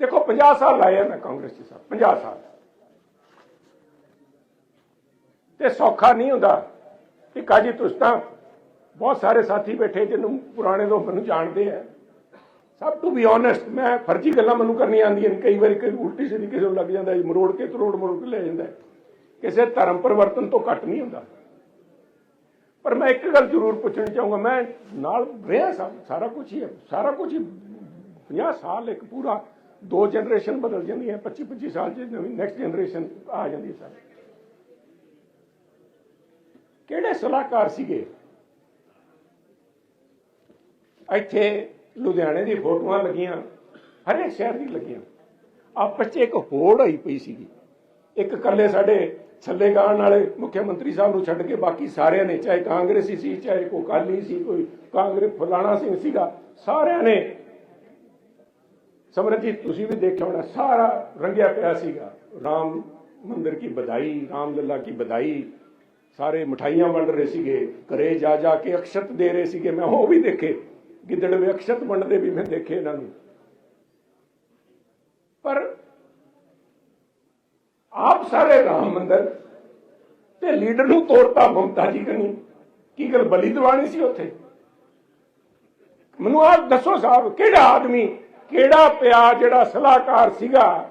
ਦੇਖੋ 50 ਸਾਲ ਲਾਏ ਮੈਂ ਕਾਂਗਰਸ 'ਚ ਸਾਹਿਬ 50 ਸਾਲ। ਤੇ ਸੌਖਾ ਨਹੀਂ ਹੁੰਦਾ ਕਿ ਕਾਜੀ ਤੁਸੀਂ ਤਾਂ ਬਹੁਤ ਸਾਰੇ ਸਾਥੀ ਬੈਠੇ ਜਿਹਨੂੰ ਪੁਰਾਣੇ ਤੋਂ ਮੈਨੂੰ ਜਾਣਦੇ ਆ। ਸਭ ਟੂ ਬੀ ਓਨੈਸਟ ਮੈਂ ਫਰਜ਼ੀ ਗੱਲਾਂ ਮੈਨੂੰ ਕਰਨੀਆਂ ਆਉਂਦੀਆਂ ਨੇ। ਕਈ ਵਾਰੀ ਕਈ ਉਲਟੀ ਸਿੱਧੀ ਕਿਸੇ ਨੂੰ ਲੱਗ ਜਾਂਦਾ ਜੀ, ਮਰੋੜ ਕੇ ਤਰੋੜ ਮਰੋੜ ਕੇ ਲੈ ਜਾਂਦਾ। ਕਿਸੇ ਧਰਮ ਪਰਿਵਰਤਨ ਤੋਂ ਘੱਟ ਨਹੀਂ ਹੁੰਦਾ। ਪਰ ਮੈਂ ਇੱਕ ਗੱਲ ਜ਼ਰੂਰ ਪੁੱਛਣੀ ਚਾਹੂੰਗਾ ਮੈਂ ਨਾਲ ਰਿਹਾ ਸਾਰਾ ਕੁਝ ਹੀ ਹੈ ਸਾਰਾ ਕੁਝ ਹੀ 50 ਸਾਲ ਇੱਕ ਪੂਰਾ ਦੋ ਜਨਰੇਸ਼ਨ ਬਦਲ ਜਾਂਦੀਆਂ 25 25 ਸਾਲ ਚ ਨਵੀਂ ਨੈਕਸਟ ਜਨਰੇਸ਼ਨ ਆ ਜਾਂਦੀ ਹੈ ਸਰ। ਕਿਹੜੇ ਸਲਾਹਕਾਰ ਸੀਗੇ? ਇੱਥੇ ਲੁਧਿਆਣੇ ਦੀ ਫੋਟੋਆਂ ਲੱਗੀਆਂ, ਹਰੇਕ ਸ਼ਹਿਰ ਦੀ ਲੱਗੀਆਂ। ਆਪਸ 'ਚ ਇੱਕ ਹੋੜ ਹੋਈ ਪਈ ਸੀਗੀ। ਇੱਕ ਇਕੱਲੇ ਸਾਡੇ ਛੱਲੇ ਗਾਣ ਵਾਲੇ ਮੁੱਖ ਮੰਤਰੀ ਸਾਹਿਬ ਨੂੰ ਛੱਡ ਕੇ ਬਾਕੀ ਸਾਰਿਆਂ ਨੇ, ਚਾਹੇ ਕਾਂਗਰਸੀ ਸੀ, ਚਾਹੇ ਕੋਈ ਅਕਾਲੀ ਸੀ, ਕੋਈ ਕਾਂਗਰਸ, ਫਲਾਣਾ ਸਿੰਘ ਸੀਗਾ, ਸਾਰਿਆਂ ਨੇ ਸਮਰਜੀਤ ਤੁਸੀਂ ਵੀ ਦੇਖਿਆ ਹੋਣਾ, ਸਾਰਾ ਰੰਗਿਆ ਪਿਆ ਸੀਗਾ। ਰਾਮ ਮੰਦਿਰ ਕੀ ਵਧਾਈ ਰਾਮ ਲੱਲਾ ਕੀ ਵਧਾਈ ਸਾਰੇ ਮਠਾਈਆਂ ਵੰਡ ਰਹੇ ਸੀਗੇ, ਘਰੇ ਜਾ ਜਾ ਕੇ ਅਕਸ਼ਤ ਦੇ ਰਹੇ ਸੀਗੇ। ਮੈਂ ਉਹ ਵੀ ਦੇਖੇ ਗਿੱਦੜਵੇ ਅਕਸ਼ਤ ਵੰਡਦੇ ਵੀ ਮੈਂ ਦੇਖੇ ਇਹਨਾਂ ਨੂੰ। ਪਰ ਆਪ ਸਾਰੇ ਰਾਮ ਮੰਦਿਰ ਤੇ ਲੀਡਰ ਨੂੰ ਤੋੜਤਾ ਮਮਤਾ ਜੀ ਕਨੀ। ਕੀ ਗੱਲ ਬਲੀ ਦਿਵਾਣੀ ਸੀ ਉੱਥੇ? ਮੈਨੂੰ ਆਪ ਦੱਸੋ ਸਾਹਿਬ ਕਿਹੜਾ ਆਦਮੀ ਕਿਹੜਾ ਪਿਆ ਜਿਹੜਾ ਸਲਾਹਕਾਰ ਸੀਗਾ?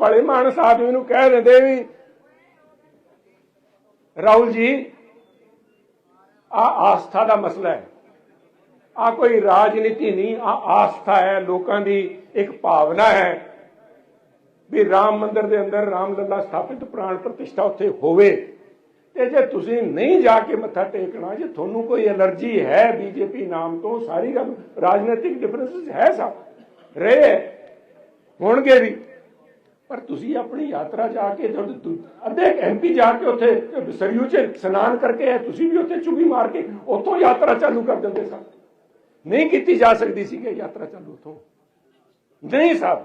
ਭਲੇ ਮਾਨਸ ਆਦਮੀ ਨੂੰ ਕਹਿ ਦਿੰਦੇ ਵੀ, ਰਾਹੁਲ ਜੀ, ਆ ਆਸਥਾ ਦਾ ਮਸਲਾ ਹੈ। ਆ ਕੋਈ ਰਾਜਨੀਤੀ ਨਹੀਂ, ਆ ਆਸਥਾ ਹੈ, ਲੋਕਾਂ ਦੀ ਇੱਕ ਭਾਵਨਾ ਹੈ ਵੀ ਰਾਮ ਮੰਦਿਰ ਦੇ ਅੰਦਰ ਰਾਮ ਲੱਲਾ ਸਥਾਪਿਤ ਪ੍ਰਾਣ ਪ੍ਰਤਿਸ਼ਠਾ ਉੱਥੇ ਹੋਵੇ। ਤੇ ਜੇ ਤੁਸੀਂ ਨਹੀਂ ਜਾ ਕੇ ਮੱਥਾ ਟੇਕਣਾ, ਜੇ ਤੁਹਾਨੂੰ ਕੋਈ ਐਲਰਜੀ ਹੈ, ਬੀਜੇਪੀ ਨਾਮ ਤੋਂ, ਸਾਰੀ ਗੱਲ ਰਾਜਨੀਤਿਕ ਡਿਫਰੈਂਸਸ ਹੈ ਸਭ। ਰਹੇ ਹੋਣਗੇ ਵੀ। ਪਰ ਤੁਸੀਂ ਆਪਣੀ ਯਾਤਰਾ ਜਾ ਕੇ ਅੱਧੇ ਐਮਪੀ ਜਾ ਕੇ ਉੱਥੇ ਸਰਯੂ ਚ ਇਸ਼ਨਾਨ ਕਰਕੇ ਤੁਸੀਂ ਵੀ ਉੱਥੇ ਚੁਗੀ ਮਾਰ ਕੇ ਉੱਥੋਂ ਯਾਤਰਾ ਚਾਲੂ ਕਰ ਦਿੰਦੇ ਸਨ। ਨਹੀਂ ਕੀਤੀ ਜਾ ਸਕਦੀ ਸੀ ਕਿ ਯਾਤਰਾ ਚਾਲੂ ਉੱਥੋਂ। ਨਹੀਂ ਸਾਹਿਬ,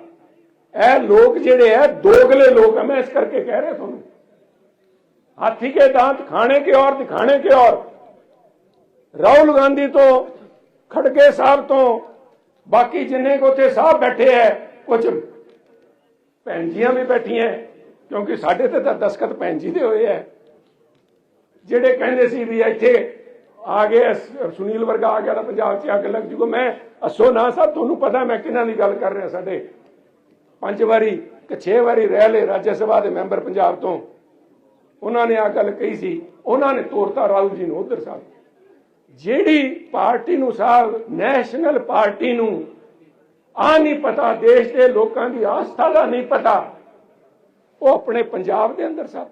ਇਹ ਲੋਕ ਜਿਹੜੇ ਹੈ ਦੋਗਲੇ ਲੋਕ ਹੈ ਮੈਂ ਇਸ ਕਰਕੇ ਕਹਿ ਰਿਹਾ ਤੁਹਾਨੂੰ। ਹਾਥੀ ਕੇ दांत ਖਾਣੇ ਕੇ ਔਰ, ਦਿਖਾਣੇ ਕੇ ਔਰ। ਰਾਹੁਲ ਗਾਂਧੀ ਤੋਂ, ਖੜਗੇ ਸਾਹਿਬ ਤੋਂ ਬਾਕੀ ਜਿੰਨੇ ਕੋ ਉੱਥੇ ਸਾਹਿਬ ਬੈਠੇ ਹੈ ਕੁਝ ਭੈਣ ਜੀਆਂ ਵੀ ਬੈਠੀਆਂ ਕਿਉਂਕਿ ਸਾਡੇ ਤੇ ਤਾਂ ਦਸਖਤ ਭੈਣ ਜੀ ਦੇ ਹੋਏ ਹੈ ਜਿਹੜੇ ਕਹਿੰਦੇ ਸੀ ਵੀ ਇੱਥੇ ਆ ਗਏ ਸੁਨੀਲ ਵਰਗਾ ਆ ਗਿਆ ਤਾਂ ਪੰਜਾਬ 'ਚ ਅੱਗ ਲੱਗ ਜੂਗਾ। ਮੈਂ ਅਸੋ ਨਾ ਸਾਹਿਬ ਤੁਹਾਨੂੰ ਪਤਾ ਮੈਂ ਕਿਹਨਾਂ ਦੀ ਗੱਲ ਕਰ ਰਿਹਾ ਸਾਡੇ। ਪੰਜ ਵਾਰੀ ਕਿ ਛੇ ਵਾਰੀ ਰਹਿ ਲਏ ਰਾਜ ਸਭਾ ਦੇ ਮੈਂਬਰ ਪੰਜਾਬ ਤੋਂ। ਉਹਨਾਂ ਨੇ ਆ ਗੱਲ ਕਹੀ ਸੀ, ਉਹਨਾਂ ਨੇ ਤੋਰਤਾ ਰਾਹੁਲ ਜੀ ਨੂੰ ਉਧਰ ਸਾਹਿਬ ਜਿਹੜੀ ਪਾਰਟੀ ਨੂੰ ਸਾਹਿਬ ਨੈਸ਼ਨਲ ਪਾਰਟੀ ਨੂੰ ਆ ਨਹੀਂ ਪਤਾ, ਦੇਸ਼ ਦੇ ਲੋਕਾਂ ਦੀ ਆਸਥਾ ਦਾ ਨਹੀਂ ਪਤਾ, ਉਹ ਆਪਣੇ ਪੰਜਾਬ ਦੇ ਅੰਦਰ ਸਾਹਿਬ